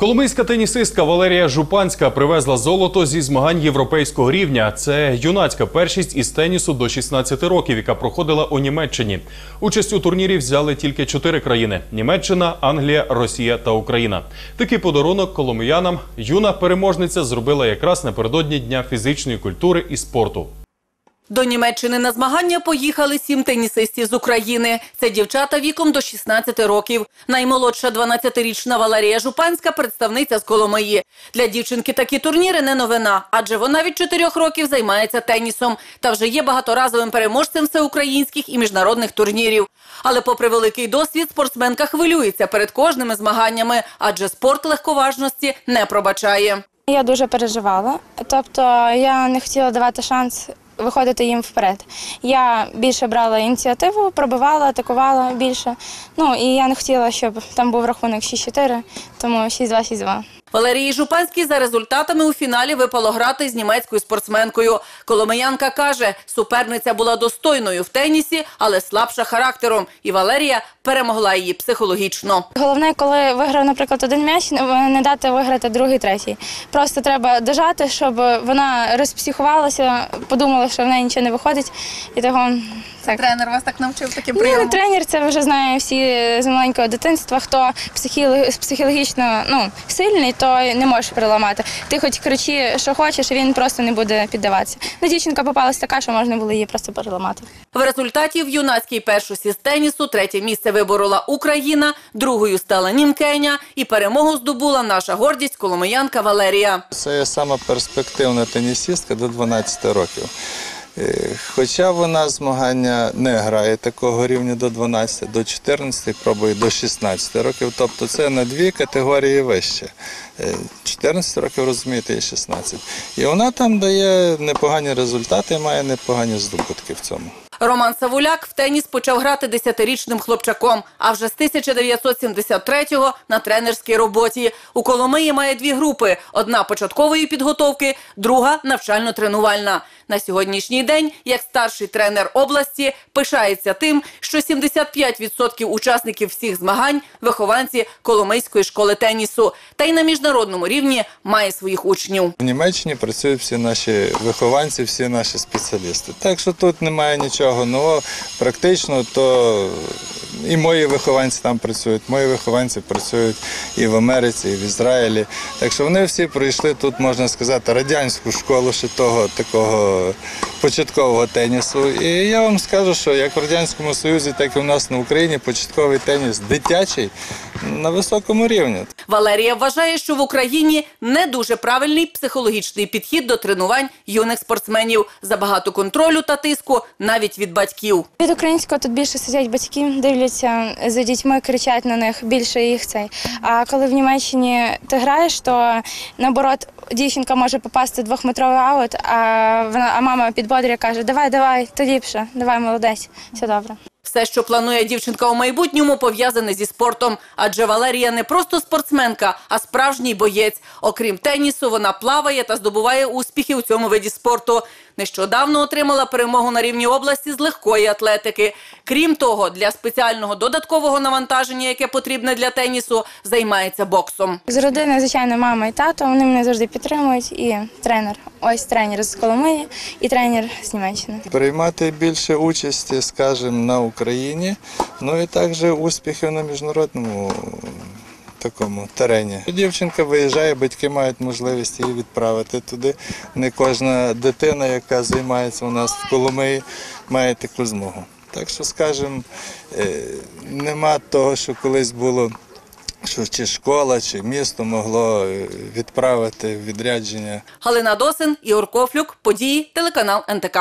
Коломийська тенісистка Валерія Жупанська привезла золото зі змагань європейського рівня. Це юнацька першість із тенісу до 16 років, яка проходила у Німеччині. Участь у турнірі взяли тільки чотири країни: Німеччина, Англія, Росія та Україна. Такий подарунок коломиянам юна переможниця зробила якраз напередодні дня фізичної культури і спорту. До Німеччини на змагання поїхали сім тенісистів з України. Це дівчата віком до 16 років. Наймолодша 12-річна Валерія Жупанська – представниця з Коломиї. Для дівчинки такі турніри не новина, адже вона від 4 років займається тенісом та вже є багаторазовим переможцем всеукраїнських і міжнародних турнірів. Але попри великий досвід, спортсменка хвилюється перед кожними змаганнями, адже спорт легковажності не пробачає. Я дуже переживала, тобто я не хотіла давати шанс виходити їм вперед. Я більше брала ініціативу, пробивала, атакувала більше. Ну і я не хотіла, щоб там був рахунок 6-4, тому 6-2-6-2. Валерії Жупанській за результатами у фіналі випало грати з німецькою спортсменкою. Коломиянка каже, суперниця була достойною в тенісі, але слабша характером. І Валерія перемогла її психологічно. Головне, коли виграв, наприклад, один м'яч, не не дати виграти другий, третій. Просто треба дожати, щоб вона розпсихувалася, подумала, що в неї нічого не виходить. І того так. Тренер вас так навчив таким Ні, не тренер, це вже знає всі з маленького дитинства. Хто психіло- психологічно ну, сильний, то не можеш переламати. Ти хоч кричи, що хочеш, і він просто не буде піддаватися. Ну, дівчинка попалась така, що можна було її просто переламати. В результаті в юнацькій першості з тенісу третє місце виборола Україна, другою стала Німкеня і перемогу здобула наша гордість коломиянка Валерія. Це є сама перспективна тенісістка до 12 років. Е, Хоча вона змагання не грає такого рівня до 12, до 14, пробує до 16 років. Тобто це на дві категорії вище. Е, 14 років, розумієте, і 16. І вона там дає непогані результати, має непогані здобутки в цьому. Роман Савуляк в теніс почав грати десятирічним хлопчаком, а вже з 1973-го на тренерській роботі. У Коломиї має дві групи: одна початкової підготовки, друга навчально-тренувальна. На сьогоднішній день, як старший тренер області, пишається тим, що 75% учасників всіх змагань вихованці Коломийської школи тенісу, та й на міжнародному рівні має своїх учнів. В Німеччині працюють всі наші вихованці, всі наші спеціалісти. Так що тут немає нічого нового. Практично то і мої вихованці там працюють, мої вихованці працюють і в Америці, і в Ізраїлі. Так що вони всі пройшли тут, можна сказати, радянську школу ще того такого початкового тенісу. І я вам скажу, що як в Радянському Союзі, так і в нас на Україні початковий теніс дитячий на високому рівні. Валерія вважає, що в Україні не дуже правильний психологічний підхід до тренувань юних спортсменів, забагато контролю та тиску навіть від батьків. Від українського тут більше сидять батьки, дивляться за дітьми, кричать на них, більше їх цей. А коли в Німеччині ти граєш, то наоборот дівчинка може попасти в двохметровий аут, а вона а мама підбодрює, каже: Давай, давай, ти ліпше, давай, молодець, все добре. Все, що планує дівчинка у майбутньому, пов'язане зі спортом. Адже Валерія не просто спортсменка, а справжній боєць. Окрім тенісу, вона плаває та здобуває успіхи у цьому виді спорту. Нещодавно отримала перемогу на рівні області з легкої атлетики. Крім того, для спеціального додаткового навантаження, яке потрібне для тенісу, займається боксом. З родини, звичайно, мама і тато, вони мене завжди підтримують. І тренер. Ось тренер з Коломиї і тренер з Німеччини. Приймати більше участі, скажімо, на Україні, ну і також успіхи на міжнародному такому терені. Дівчинка виїжджає, батьки мають можливість її відправити туди. Не кожна дитина, яка займається у нас в Коломиї, має таку змогу. Так що, скажімо, е, нема того, що колись було. Що чи школа, чи місто могло е, відправити відрядження Галина Досин, Ігор Кофлюк, події, телеканал НТК.